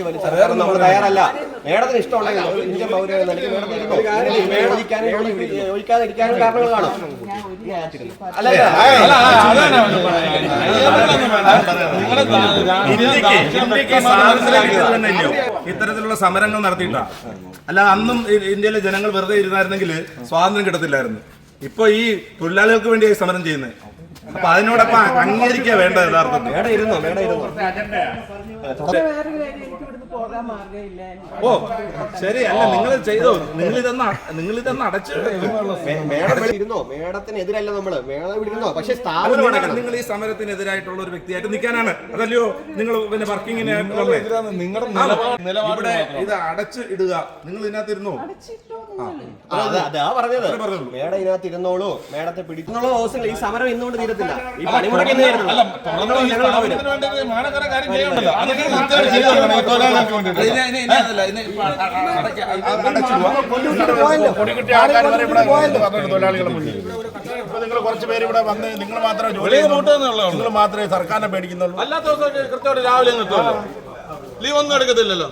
നമ്മൾ തയ്യാറല്ല. മേഡത്തിന് ഇഷ്ടമുണ്ടെങ്കിൽ ഇന്ത്യൻ പൗരൻ നിലയ്ക്ക് മേഡത്തിന് യോജിക്കാതിരിക്കാനും കാരണങ്ങൾ കാണും. ഇത്തരത്തിലുള്ള സമരങ്ങൾ നടത്തിയിട്ടാ. അല്ല അന്നും ഇന്ത്യയിലെ ജനങ്ങൾ വെറുതെ ഇരുന്നായിരുന്നെങ്കിൽ സ്വാതന്ത്ര്യം കിട്ടത്തില്ലായിരുന്നു. ഇപ്പൊ ഈ തൊഴിലാളികൾക്ക് വേണ്ടിയായി സമരം ചെയ്യുന്നത്. അപ്പൊ അതിനോടൊപ്പം അംഗീകരിക്കുക വേണ്ട യഥാർത്ഥത്തിൽ. ഓ ശരി അല്ല നിങ്ങൾ ചെയ്തോ? നിങ്ങൾ ഇതെന്ന് നിങ്ങൾ ഇതെന്ന് അടച്ചു ഇരുന്നോ? മേഡത്തിനെതിരല്ല നമ്മൾ. ഇരുന്നോ? പക്ഷെ സ്ഥാപനം നിങ്ങൾ ഈ സമരത്തിനെതിരായിട്ടുള്ള ഒരു വ്യക്തിയായിട്ട് നിൽക്കാനാണ്. അതല്ലയോ? നിങ്ങൾ പിന്നെ വർക്കിങ്ങിന് നിങ്ങളുടെ ഇവിടെ ഇത് അടച്ചു ഇടുക. നിങ്ങൾ ഇതിനകത്ത് ഇരുന്നോ? ആ, അത് അതാ പറഞ്ഞത് മേഡം ഇതിനകത്ത് ഇരുന്നോളൂ മേഡത്തെ പിടിക്കുന്നുള്ള ദിവസങ്ങൾ ഈ സമരം ഇന്നുകൊണ്ട് തീരത്തില്ല ഈ പണിമുടക്ക് നിങ്ങൾ കുറച്ച് പേര് ഇവിടെ വന്ന് നിങ്ങൾ മാത്രമേ ജോലി. നിങ്ങൾ മാത്രമേ സർക്കാരിനെ പേടിക്കുന്നുള്ളൂ അല്ലാത്ത കൃത്യമായിട്ട് രാവിലെ ലീവ് ഒന്നും എടുക്കത്തില്ലല്ലോ